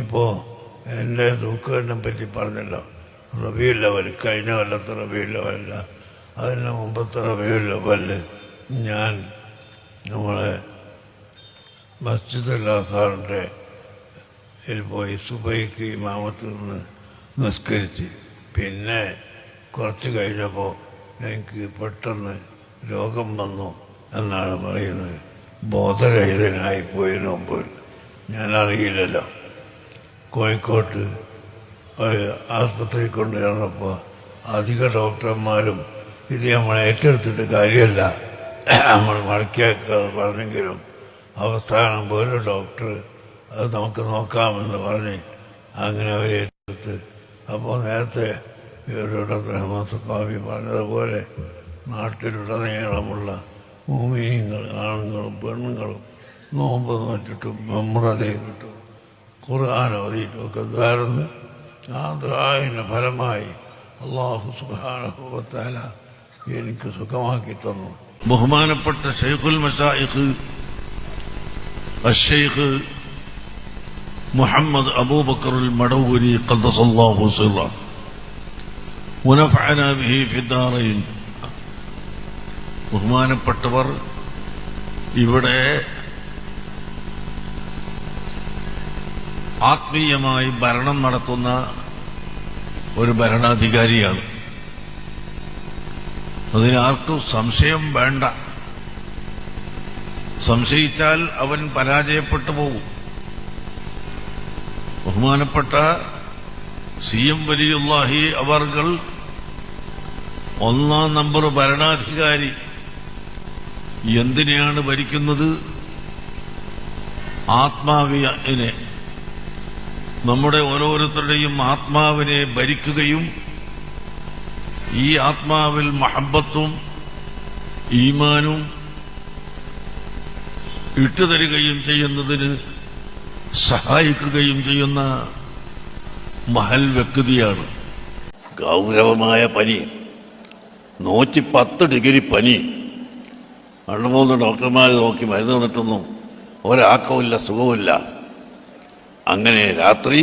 ഇപ്പോൾ എന്റെ ദുഃഖത്തിനെ പറ്റി പറഞ്ഞല്ലോ. റബിയു ലെവൽ കഴിഞ്ഞ കൊല്ലത്തെ റബിയു ലെവലല്ല അതിന് മുമ്പത്തെ റബിയു ഞാൻ നമ്മളെ മസ്ജിദ് അല്ലാസാറിന്റെ ഇതിൽ പോയി സുബൈക്ക് ഇമാമത്ത് നിന്ന് നിസ്കരിച്ച്. പിന്നെ കുറച്ച് കഴിഞ്ഞപ്പോൾ എനിക്ക് പെട്ടെന്ന് രോഗം വന്നു എന്നാണ് പറയുന്നത്. ബോധരഹിതനായി പോയതിനു മുമ്പ്. ഞാൻ അറിയില്ലല്ലോ കോഴിക്കോട്ട് ആസ്പത്രിയിൽ ആസ്പത്രി കൊണ്ട് ചെന്നപ്പോൾ അധിക ഡോക്ടർമാരും ഇത് നമ്മൾ ഏറ്റെടുത്തിട്ട് കാര്യമല്ല. നമ്മൾ മടക്കിയാക്കാതെ പറഞ്ഞെങ്കിലും അവസാനം പോലും ഡോക്ടർ അത് നമുക്ക് നോക്കാമെന്ന് പറഞ്ഞ് അങ്ങനെ അവരെ ഏറ്റെടുത്ത്. അപ്പോൾ നേരത്തെ ഇവരുടെ ബ്രഹ്മസുഖാവി പറഞ്ഞതുപോലെ നാട്ടിലുടനീളമുള്ള ഭൂമിനീങ്ങൾ ആണുങ്ങളും പെണ്ണുങ്ങളും നോമ്പ് നോറ്റിട്ടും മെമ്ര ചെയ്തിട്ടും ഖുർആൻ ഓതിയിട്ടും ഒക്കെ ധാരുന്നു ആ ദ്രായൻ്റെ ഫലമായി അള്ളാഹു സുഹാനുഭവത്താല എനിക്ക് സുഖമാക്കി തന്നു ബഹുമാനപ്പെട്ട ഷെയ്ഖുൽ മഷായിഖ് അഷെയ്ഖ് മുഹമ്മദ് അബൂബക്കറുൽ മടവൂരി ഖദ്ദസല്ലാഹു സിറ ونفعنا به في الدارين ബഹുമാനപ്പെട്ടവർ ഇവിടെ ആത്മീയമായി ഭരണം നടത്തുന്ന ഒരു ഭരണാധികാരിയാണ്. അതിനാർക്കും സംശയം വേണ്ട. സംശയിച്ചാൽ അവൻ പരാജയപ്പെട്ടു പോകും. ബഹുമാനപ്പെട്ട സി എം വലിയുല്ലാഹി അവർകൾ ഒന്നാം നമ്പർ ഭരണാധികാരി. എന്തിനെയാണ് ഭരിക്കുന്നത്? ആത്മാവിനെ. നമ്മുടെ ഓരോരുത്തരുടെയും ആത്മാവിനെ ഭരിക്കുകയും ഈ ആത്മാവിൽ മഹബത്തും ഈമാനും ഇട്ടുതരികയും ചെയ്യുന്നതിന് സഹായിക്കുകയും ചെയ്യുന്ന മഹൽ വ്യക്തിയാണ്. ഗൗരവമായ പനി. നൂറ്റി പത്ത് ഡിഗ്രി പനി. രണ്ട് മൂന്ന് ഡോക്ടർമാർ നോക്കി മരുന്ന് തന്നിട്ടൊന്നും ഒരാക്കവുമില്ല സുഖവുമില്ല. അങ്ങനെ രാത്രി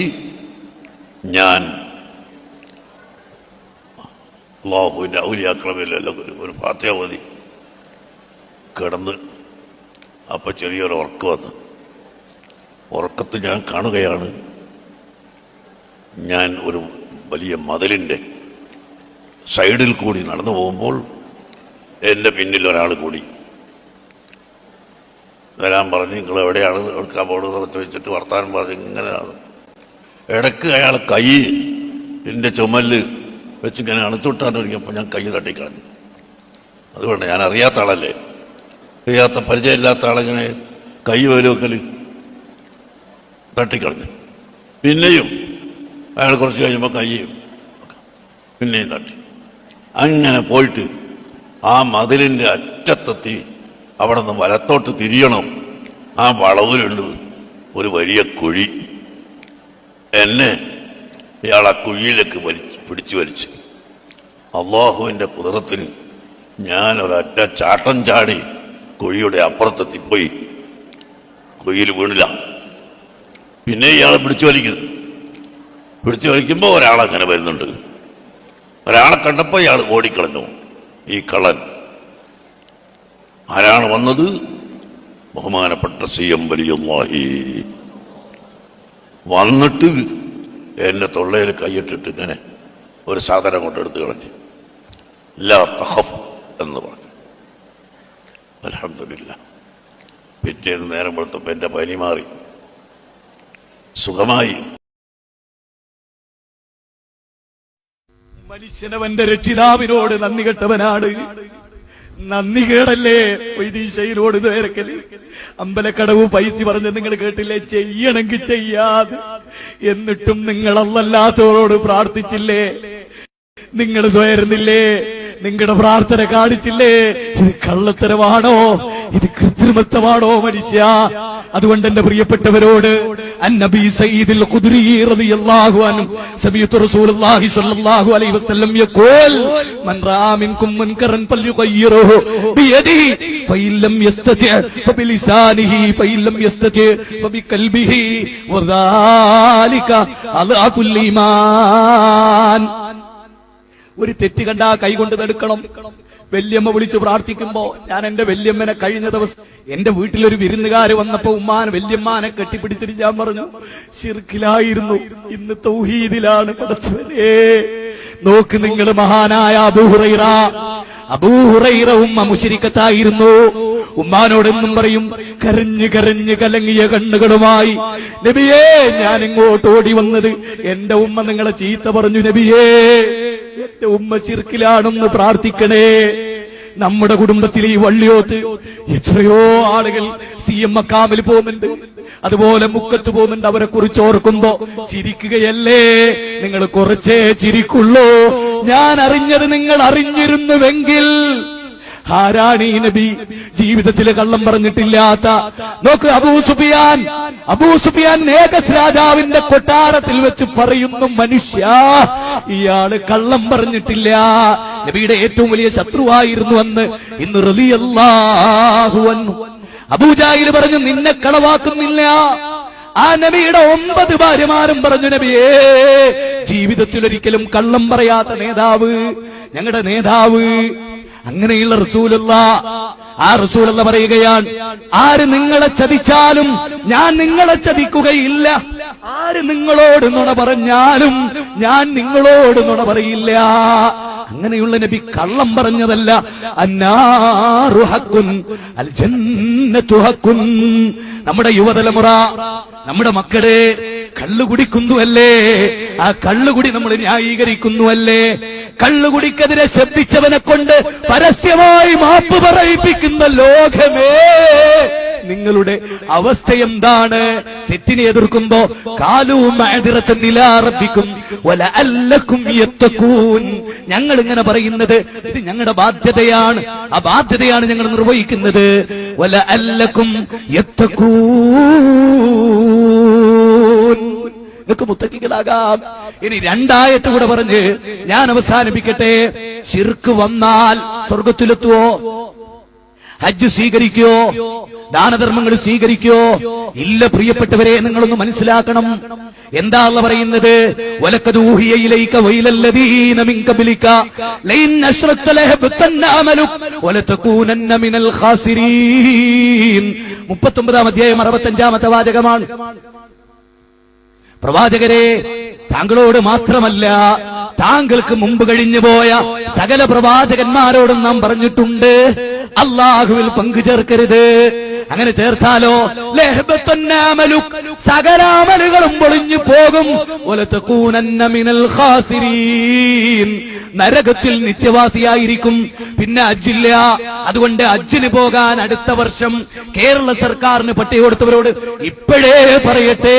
ഞാൻ അള്ളാഹുവിന്റെ ഔലിയാക്രമില്ലല്ലോ ഒരു ഒരു പാത്യാവതി കിടന്ന് അപ്പോൾ ചെറിയൊരു ഉറക്കം വന്നു. ഉറക്കത്ത് ഞാൻ കാണുകയാണ്. ഞാൻ ഒരു വലിയ മതിലിന്റെ സൈഡിൽ കൂടി നടന്നു പോകുമ്പോൾ എന്റെ പിന്നിൽ ഒരാൾ കൂടി വരാൻ പറഞ്ഞ് നിങ്ങൾ എവിടെയാണ്? എടുക്കാൻ പോകുന്നത് ചോദിച്ചിട്ട് വർത്താനം പറഞ്ഞ് ഇങ്ങനെയാണ് ഇടയ്ക്ക് അയാൾ കൈ എന്റെ ചുമൽ വെച്ച് ഇങ്ങനെ അണുത്തുവിട്ടാൻ ഒരുങ്ങിയപ്പോൾ ഞാൻ കൈ തട്ടിക്കളഞ്ഞു. അതുകൊണ്ട് ഞാൻ അറിയാത്ത ആളല്ലേ? അറിയാത്ത പരിചയമില്ലാത്ത ആളിങ്ങനെ കൈ വേലുവെക്കൽ തട്ടിക്കളഞ്ഞു. പിന്നെയും അയാൾ കുറച്ച് കഴിയുമ്പോൾ കൈ പിന്നെയും തട്ടി. അങ്ങനെ പോയിട്ട് ആ മതിലിന്റെ അറ്റത്തെത്തി അവിടെ നിന്ന് വലത്തോട്ട് തിരിയണം. ആ വളവിലുണ്ട് ഒരു വലിയ കുഴി. എന്നെ ഇയാൾ ആ കുഴിയിലേക്ക് വലിച്ച് പിടിച്ചു വലിച്ചു. അള്ളാഹുവിന്റെ കുതിരത്തിന് ഞാൻ ഒരൊറ്റ ചാട്ടം ചാടി കുഴിയുടെ അപ്പുറത്തെത്തിപ്പോയി. കുഴിയിൽ വീണില്ല. പിന്നെ ഇയാളെ പിടിച്ചു വലിക്കുന്നു പിടിച്ചു വലിക്കുമ്പോൾ ഒരാളങ്ങനെ വരുന്നുണ്ട്. ഒരാളെ കണ്ടപ്പോൾ ഇയാൾ ഓടിക്കളഞ്ഞു. ഈ കള്ളൻ. ആരാണ് വന്നത്? ബഹുമാനപ്പെട്ട സി എം വലിയുള്ളാഹി വന്നിട്ട് എന്റെ തൊള്ളയിൽ കൈയിട്ടിട്ട് ഇങ്ങനെ ഒരു സാധനം കൊണ്ടെടുത്ത് കളഞ്ഞു. ലാ തഹഫ് എന്ന് പറഞ്ഞു. അലഹമില്ല പിറ്റേന്ന് നേരം വെളുത്തപ്പോൾ എന്റെ പനി മാറി. സുഖമായി. മനുഷ്യനവന്റെ രക്ഷിതാവിനോട് നന്ദി കെട്ടവനാണ്. നന്ദി കേടല്ലേ വൈദീശയിലോട് നേരക്കൽ അമ്പലക്കടവ് പൈസ പറഞ്ഞ് നിങ്ങൾ കേട്ടില്ലേ? ചെയ്യണമെങ്കിൽ ചെയ്യാതെ. എന്നിട്ടും നിങ്ങൾ അല്ലല്ലാത്തവരോട് പ്രാർത്ഥിച്ചില്ലേ? നിങ്ങൾ ദ്വയരുന്നില്ലേ നിങ്ങളുടെ പ്രാർത്ഥന കാണിച്ചില്ലേ? ഇത് കള്ളത്തരമാണോ? ഇത് കൃത്രിമത്വമാണോ മനുഷ്യ? അതുകൊണ്ട് എന്റെ പ്രിയപ്പെട്ടവരോട് സബീതു റസൂലുള്ളാഹി സ്വല്ലല്ലാഹു അലൈഹി വസല്ലം മൻ മിൻകും മുൻകറൻ ലം ലം ഈമാൻ. ഒരു തെറ്റ് കണ്ടാ കൈകൊണ്ട് തടുക്കണം. വല്യമ്മ വിളിച്ച് പ്രാർത്ഥിക്കുമ്പോ ഞാൻ എന്റെ വല്യമ്മനെ കഴിഞ്ഞ ദിവസം എന്റെ വീട്ടിലൊരു വിരുന്നുകാര് വന്നപ്പോ ഉമ്മാൻ വല്യമ്മാനെ കെട്ടിപ്പിടിച്ചിട്ട് ഞാൻ പറഞ്ഞു ഷിർക്കിലായിരുന്നു ഇന്ന് തൗഹീദിലാണ് പടച്ചവനെ. നോക്ക് നിങ്ങൾ മഹാനായ അബൂഹുറൈറ അബൂഹുറൈറ ഉമ്മ മുശരിക്കത്തായിരുന്നു. ഉമ്മാനോടെന്നും പറയും കരഞ്ഞ് കരഞ്ഞ് കലങ്ങിയ കണ്ണുകളുമായി നബിയേ ഞാൻ ഇങ്ങോട്ട് ഓടി വന്നത്. എന്റെ ഉമ്മ നിങ്ങളെ ചീത്ത പറഞ്ഞു നബിയേ. എന്റെ ഉമ്മ ചിർക്കിലാണെന്ന് പ്രാർത്ഥിക്കണേ. നമ്മുടെ കുടുംബത്തിൽ ഈ വള്ളിയോത്ത് എത്രയോ ആളുകൾ സി എം അക്കാമിൽ പോകുന്നുണ്ട്. അതുപോലെ മുക്കത്ത് പോകുന്നുണ്ട്. അവരെ കുറിച്ച് ഓർക്കുമ്പോ ചിരിക്കുകയല്ലേ? നിങ്ങൾ കുറച്ചേ ചിരിക്കുള്ളൂ. ഞാൻ അറിഞ്ഞത് നിങ്ങൾ അറിഞ്ഞിരുന്നുവെങ്കിൽ ആരാണ് ഈ നബി? ജീവിതത്തിൽ കള്ളം പറഞ്ഞിട്ടില്ലാത്ത. നോക്ക് Abu Sufyan. Abu Sufyan Negus രാജാവിന്റെ കൊട്ടാരത്തിൽ വെച്ച് പറയുന്നു മനുഷ്യ ഇയാൾ കള്ളം പറഞ്ഞിട്ടില്ല. നബിയുടെ ഏറ്റവും വലിയ ശത്രുവായിരുന്നു അന്ന്. ഇന്ന് റളിയല്ലാഹു അൻഹു. അബൂജാഹിൽ പറഞ്ഞു നിന്നെ കളവാക്കുന്നില്ല. ആ നബിയുടെ ഒമ്പത് ഭാര്യമാരും പറഞ്ഞു നബിയേ ജീവിതത്തിൽ ഒരിക്കലും കള്ളം പറയാത്ത നേതാവ് ഞങ്ങളുടെ നേതാവ് അങ്ങനെയുള്ള റസൂലുള്ള ആ റസൂലുള്ള പറയുകയാണ് ആര് നിങ്ങളെ ചതിച്ചാലും ഞാൻ നിങ്ങളെ ചതിക്കുകയില്ല. ആര് നിങ്ങളോട് നുണ പറഞ്ഞാലും ഞാൻ നിങ്ങളോട് നുണ പറയില്ല. അങ്ങനെയുള്ള നബി കള്ളം പറഞ്ഞതല്ല അന്നാറു ഹക്കുൻ അൽ നമ്മുടെ യുവതലമുറ നമ്മുടെ മക്കളെ കള്ളുകുടിക്കുന്നു അല്ലേ ആ കള്ളുകുടി നമ്മൾ ന്യായീകരിക്കുന്നുവല്ലേ കള്ളുകുടിക്കെതിരെ ശബ്ദിച്ചവനെ കൊണ്ട് പരസ്യമായി മാപ്പ് പറയിപ്പിക്കുന്ന ലോകമേ. നിങ്ങളുടെ അവസ്ഥ എന്താണ്? തെറ്റിനെ എതിർക്കുമ്പോ കാലവും അയതിറത്ത് നിലാറപ്പിക്കും ഒല അല്ലക്കും എത്തക്കൂൻ ഞങ്ങൾ ഇങ്ങനെ പറയുന്നത് ഇത് ഞങ്ങളുടെ ബാധ്യതയാണ്. ആ ബാധ്യതയാണ് ഞങ്ങൾ നിർവഹിക്കുന്നത്. ഒല അല്ലക്കും യത്തക്കൂൻ നിങ്ങൾക്ക് മുത്തക്കികളാകാം. ഇനി രണ്ടായത്ത് കൂടെ പറഞ്ഞ് ഞാൻ അവസാനിപ്പിക്കട്ടെ. ശിർക്ക് വന്നാൽ സ്വർഗത്തിലെത്തുവോ ഹജ്ജ് സ്വീകരിക്കോ? ദാനധർമ്മങ്ങൾ സ്വീകരിക്കോ? ഇല്ല പ്രിയപ്പെട്ടവരെ നിങ്ങളൊന്ന് മനസ്സിലാക്കണം. എന്താ പറയുന്നത്? മുപ്പത്തൊമ്പതാം അധ്യായം അറുപത്തഞ്ചാമത്തെ വാചകമാണ്. പ്രവാചകരെ താങ്കളോട് മാത്രമല്ല താങ്കൾക്ക് മുമ്പ് കഴിഞ്ഞു പോയ സകല പ്രവാചകന്മാരോടും നാം പറഞ്ഞിട്ടുണ്ട് അള്ളാഹുവിൽ പങ്കു ചേർക്കരുത് അങ്ങനെ ചേർത്താലോ? സകലാമലുകളും പൊളിഞ്ഞു പോകും. മിനൽ നരകത്തിൽ നിത്യവാസിയായിരിക്കും. പിന്നെ അജ്ജില്ല. അതുകൊണ്ട് അജ്ജിന് പോകാൻ അടുത്ത വർഷം കേരള സർക്കാരിന് പട്ടിക കൊടുത്തവരോട് ഇപ്പോഴേ പറയട്ടെ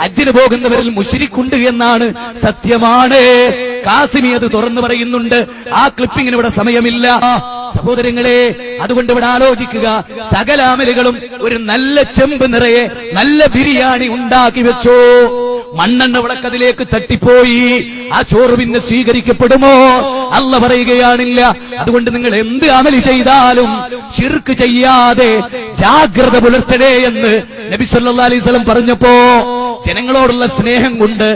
അജ്ജിന് പോകുന്നവരിൽ മുഷിരിക്കുണ്ട് എന്നാണ് സത്യമാണ്. കാസിമി അത് തുറന്നു പറയുന്നുണ്ട്. ആ ക്ലിപ്പിങ്ങിന് ഇവിടെ സമയമില്ല. സഹോദരങ്ങളെ അതുകൊണ്ട് ഇവിടെ ആലോചിക്കുക. സകല അമലുകളും ഒരു നല്ല ചെമ്പ് നിറയെ നല്ല ബിരിയാണി ഉണ്ടാക്കി വെച്ചോ. മണ്ണെണ്ണ വിളക്കതിലേക്ക് തട്ടിപ്പോയി. ആ ചോറ് പിന്നെ സ്വീകരിക്കപ്പെടുമോ? അല്ല പറയുകയാണില്ല. അതുകൊണ്ട് നിങ്ങൾ എന്ത് അമലി ചെയ്താലും ശിർക്ക് ചെയ്യാതെ ജാഗ്രത പുലർത്തണേ എന്ന് നബി സല്ലല്ലാഹു അലൈഹി വസല്ലം പറഞ്ഞപ്പോ ജനങ്ങളോടുള്ള സ്നേഹം കൊണ്ട്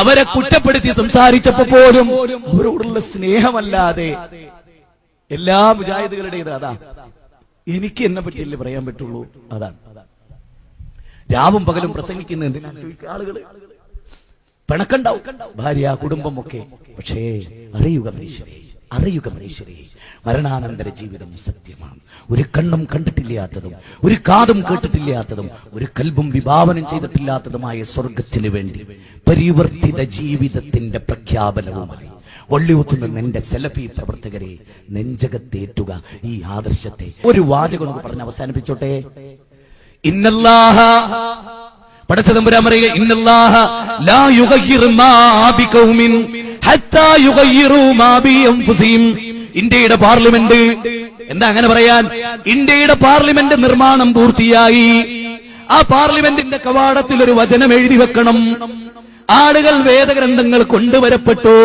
അവരെ കുറ്റപ്പെടുത്തി സംസാരിച്ചപ്പോ പോലും അവരോടുള്ള സ്നേഹമല്ലാതെ എല്ലാ മുജാഹിദുകളുടേത് അതാ. എനിക്ക് എന്നെ പറ്റിയല്ലേ പറയാൻ പറ്റുള്ളൂ? അതാണ്. രാവും പകലും പ്രസംഗിക്കുന്ന എന്തിനാണ് ചോദിക്കുക ആളുകൾ? പിണക്കുണ്ടാവും. ഭാര്യ കുടുംബം ഒക്കെ പക്ഷേ അറിയുക മനുഷ്യരെ അറിയുക മനുഷ്യരെ. മരണാനന്തര ജീവിതം സത്യമാണ്. ഒരു കണ്ണും കണ്ടിട്ടില്ലാത്തതും ഒരു കാതും കേട്ടിട്ടില്ലാത്തതും ഒരു കൽബും വിഭാവനം ചെയ്തിട്ടില്ലാത്തതുമായ സ്വർഗത്തിന് വേണ്ടി പരിവർത്തിത ജീവിതത്തിന്റെ പ്രഖ്യാപനവുമായി വള്ളിയൂത്ത് നിന്റെ സെലഫി പ്രവർത്തകരെ നെഞ്ചകത്തേറ്റുക. ഈ ആദർശത്തെ ഒരു വാചകം എന്ന് പറഞ്ഞ് അവസാനിപ്പിച്ചോട്ടെ. ഇന്നല്ലാഹ പടച്ചതമ്പുരാൻ പറയുക ഇന്നല്ലാഹ ലാ യുഗയ്യിറു മാ ബിഖൗമിൻ ഹത്താ യുഗയ്യിറു മാ ബി അൻഫുസിഹിം ഇന്ത്യയുടെ പാർലമെന്റ് എന്താ അങ്ങനെ പറയാൻ? ഇന്ത്യയുടെ പാർലമെന്റ് നിർമ്മാണം പൂർത്തിയായി. ആ പാർലമെന്റിന്റെ കവാടത്തിൽ ഒരു വചനം എഴുതി വെക്കണം. ആളുകൾ വേദഗ്രന്ഥങ്ങൾ കൊണ്ടുവരപ്പെട്ടു.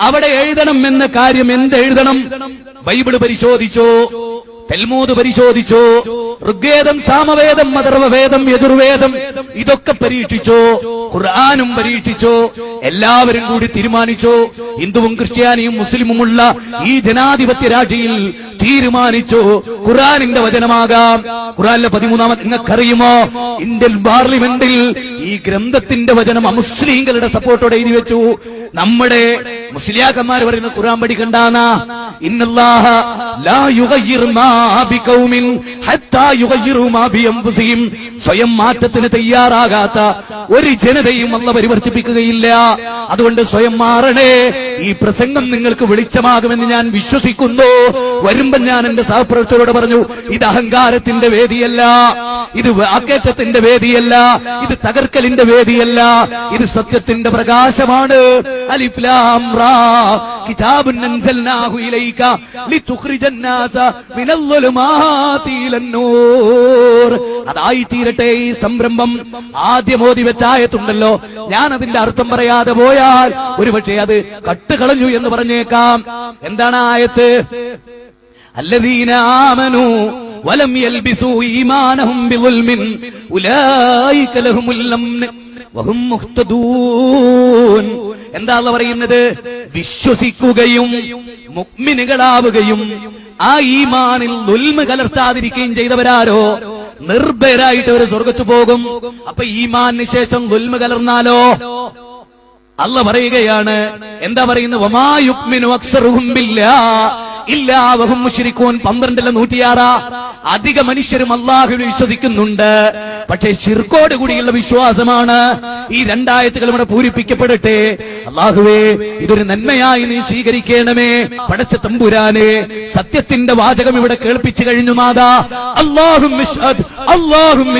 അവിടെ എഴുതണം എന്ന കാര്യം എന്തെഴുതണം ബൈബിൾ പരിശോധിച്ചോ? തെൽമൂത് പരിശോധിച്ചോ? ഋഗ്വേദം സാമവേദം മതർവവേദം യജുർവേദം ഇതൊക്കെ പരീക്ഷിച്ചോ? ഖുർആാനും പരീക്ഷിച്ചോ? എല്ലാവരും കൂടി തീരുമാനിച്ചോ? ഹിന്ദുവും ക്രിസ്ത്യാനിയും മുസ്ലിമുമുള്ള ഈ ജനാധിപത്യ രാജ്യയിൽ തീരുമാനിച്ചോ? ഖുർആാനിന്റെ വചനമാകാം. ഖുർആാനിലെ പതിമൂന്നാമത് നിങ്ങൾക്കറിയുമോ? ഇന്ത്യൻ പാർലമെന്റിൽ ഈ ഗ്രന്ഥത്തിന്റെ വചനം അമുസ്ലിങ്ങളുടെ സപ്പോർട്ടോടെ എഴുതി വെച്ചു. നമ്മുടെ മുസ്ലിയാക്കന്മാർ പറയുന്ന ഖുർആൻ പഠിക്കണ്ടാന്നാ ഇന്നല്ലാഹ ലാ മാ ഹത്താ യുഗയ്യിറു മാ സ്വയം മാറ്റത്തിന് തയ്യാറാകാത്ത ഒരു ജനതയും അല്ല പരിവർത്തിപ്പിക്കുകയില്ല. അതുകൊണ്ട് സ്വയം മാറണേ. ഈ പ്രസംഗം നിങ്ങൾക്ക് വെളിച്ചമാകുമെന്ന് ഞാൻ വിശ്വസിക്കുന്നു. വരുമ്പോ ഞാൻ എന്റെ സഹപ്രവർത്തകരോട് പറഞ്ഞു ഇത് അഹങ്കാരത്തിന്റെ വേദിയല്ല. ഇത് വാക്കേറ്റത്തിന്റെ വേദിയല്ല ഇത് തകർക്കലിന്റെ വേദിയല്ല ഇത് സത്യത്തിന്റെ പ്രകാശമാണ്. ഇലൈക മിനൽ അതായി തീരട്ടെ ഈ സംരംഭം. ആദ്യം ഓതി വെച്ചായത്തുണ്ടല്ലോ ഞാൻ അതിന്റെ അർത്ഥം പറയാതെ പോയാൽ ഒരുപക്ഷെ അത് കട്ടുകളഞ്ഞു എന്ന് പറഞ്ഞേക്കാം. എന്താണ് ആയത്ത്? അല്ലദീനാമനു വലം യൽബിസു ഈമാനഹും ബിദുൽമിൻ ഉലൈക ലഹുമുൽ അംൻ വഹും മുഹ്തദൂൻ. എന്താ പറയുന്നത്? വിശ്വസിക്കുകയും മുക്മിനുകളാവുകയും ആ ഈമാനിൽ നുൽമ കലർത്താതിരിക്കുകയും ചെയ്തവരാരോ? നിർഭയരായിട്ട് ഒരു സ്വർഗത്തു പോകും. അപ്പൊ ഈമാനിന് ശേഷം നുൽമ കലർന്നാലോ? അല്ല പറയുകയാണ്. എന്താ പറയുന്നത്? ഒമായുക്മിനു അക്സറുഹും ഇല്ലാവഹും മുഷരിക്കോൻ പന്ത്രണ്ടിലെ നൂറ്റിയാറാ. അധിക മനുഷ്യരും അള്ളാഹുവിനെ വിശ്വസിക്കുന്നുണ്ട്. പക്ഷേ ശിർക്കോട് കൂടിയുള്ള വിശ്വാസമാണ് ഈ രണ്ടായത്തുകൾ ഇവിടെ പൂരിപ്പിക്കപ്പെടട്ടെ. അള്ളാഹുവേ ഇതൊരു നന്മയായി നീ സ്വീകരിക്കണമേ. പടച്ച തമ്പുരാനെ സത്യത്തിന്റെ വാചകം ഇവിടെ കേൾപ്പിച്ചു കഴിഞ്ഞു നാദാ അള്ളാഹും അള്ളാഹും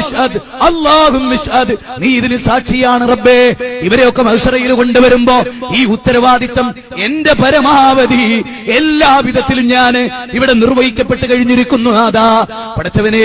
അള്ളാഹും നീ ഇതിന് സാക്ഷിയാണ് റബ്ബേ. ഇവരെയൊക്കെ മത്സരയിൽ കൊണ്ടുവരുമ്പോ ഈ ഉത്തരവാദിത്തം എന്റെ പരമാവധി എല്ലാ വിധത്തിലും ഞാൻ ഇവിടെ നിർവഹിക്കപ്പെട്ട് കഴിഞ്ഞിരിക്കുന്നു നാദാ പടച്ചവനെ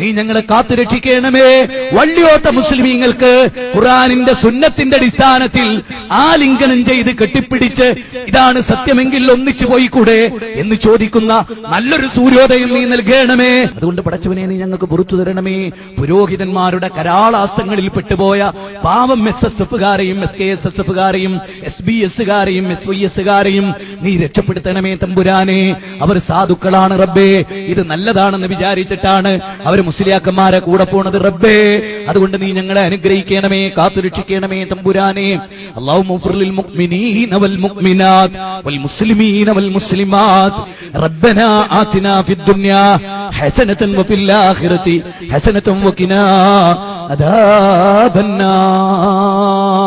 നീ ഞങ്ങളെ കാത്തു രക്ഷിക്കണമേ. വള്ളിയോട്ട മുസ്ലിമീങ്ങൾക്ക് ഖുറാനിന്റെ സുന്നത്തിന്റെ അടിസ്ഥാനത്തിൽ ആ ലിംഗനം ചെയ്ത് കെട്ടിപ്പിടിച്ച് ഇതാണ് സത്യമെങ്കിൽ ഒന്നിച്ചു പോയിക്കൂടെ എന്ന് ചോദിക്കുന്ന നല്ലൊരു സൂര്യോദയം നീ നൽകണമേ. അതുകൊണ്ട് പഠിച്ചവനെ നീ ഞങ്ങൾക്ക് പുറത്തു തരണമേ. പുരോഹിതന്മാരുടെ കരാളാസ്തങ്ങളിൽ പെട്ടുപോയ പാവം എസ് എസ് എഫുകാരെയും എസ് കെ എസ് എസ് എഫുകാരെയും എസ് ബി എസുകാരെയും എസ് വൈ എസുകാരെയും നീ രക്ഷപ്പെടുത്തണമേ തമ്പുരാനെ. അവർ സാധുക്കളാണ് റബ്ബേ. ഇത് നല്ലതാണെന്ന് വിചാരിച്ചിട്ടാണ് അവർ മുസ്ലിയാക്കന്മാരെ കൂടെ പോണത് റബ്ബേ അതുകൊണ്ട് നീ ഞങ്ങളെ അനുഗ്രഹിക്കണമേ കാത്തുരക്ഷിക്കണമേ തമ്പുരാനെ അള്ളാഹു للمؤمنين والمؤمنات والمسلمين والمسلمات ربنا آتنا في الدنيا حسنة وفي الآخرة حسنة وقنا عذاب النار